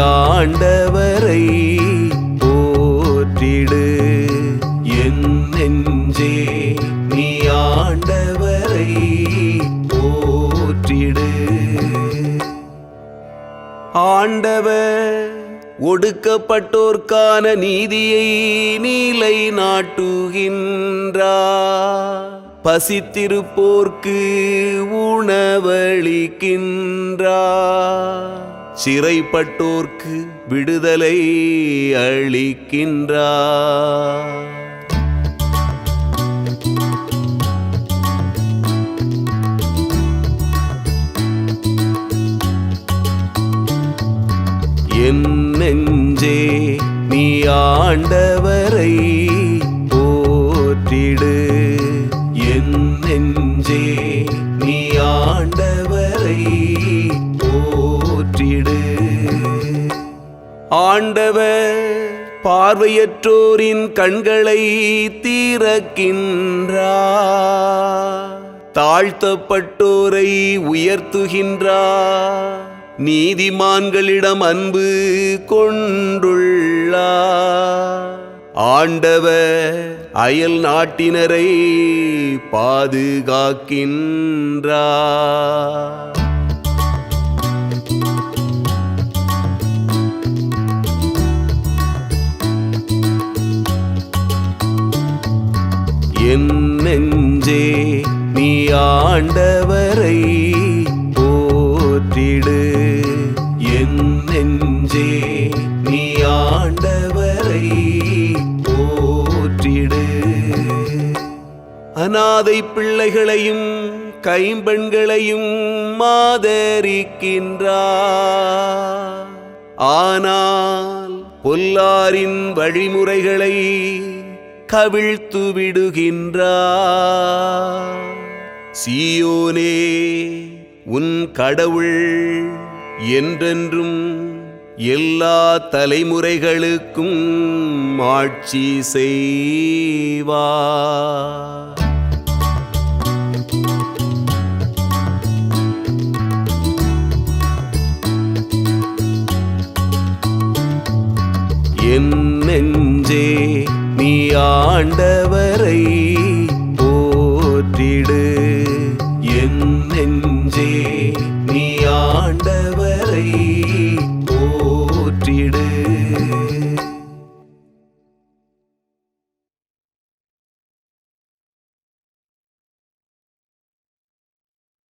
ஆண்டவரை போற்றிடு. என் நெஞ்சே நீ ஆண்டவரை போற்றிடு. ஆண்டவர் ஒடுக்கப்பட்டோர்க்கான நீதியை நீலை நாட்டுகின்றா பசித்திருப்போர்க்கு உணவளிக்கின்றா. சிறைப்பட்டோர்க்கு விடுதலை அளிக்கின்றார். என் நெஞ்சே நீ ஆண்டவரை ஆண்டவர் பார்வையற்றோரின் கண்களை தீரக்கின்றார். தாழ்த்தப்பட்டோரை உயர்த்துகின்றார். நீதிமான்களிடம் அன்பு கொண்டுள்ளார். ஆண்டவர் அயல் நாட்டினரை பாதுகாக்கின்றார். நெஞ்சே நீ ஆண்டவரை போற்றிடு. என் நெஞ்சே நீ ஆண்டவரை போற்றிடு. அநாதை பிள்ளைகளையும் கைம்பெண்களையும் மாதரிக்கின்றார். ஆனால் பொல்லாரின் வழிமுறைகளை கவிழ்த்து விடுகின்றார் சியோனே உன் கடவுள் என்றென்றும் எல்லா தலைமுறைகளுக்கும் ஆட்சி செய்வார். என் நெஞ்சே ஆண்டவரை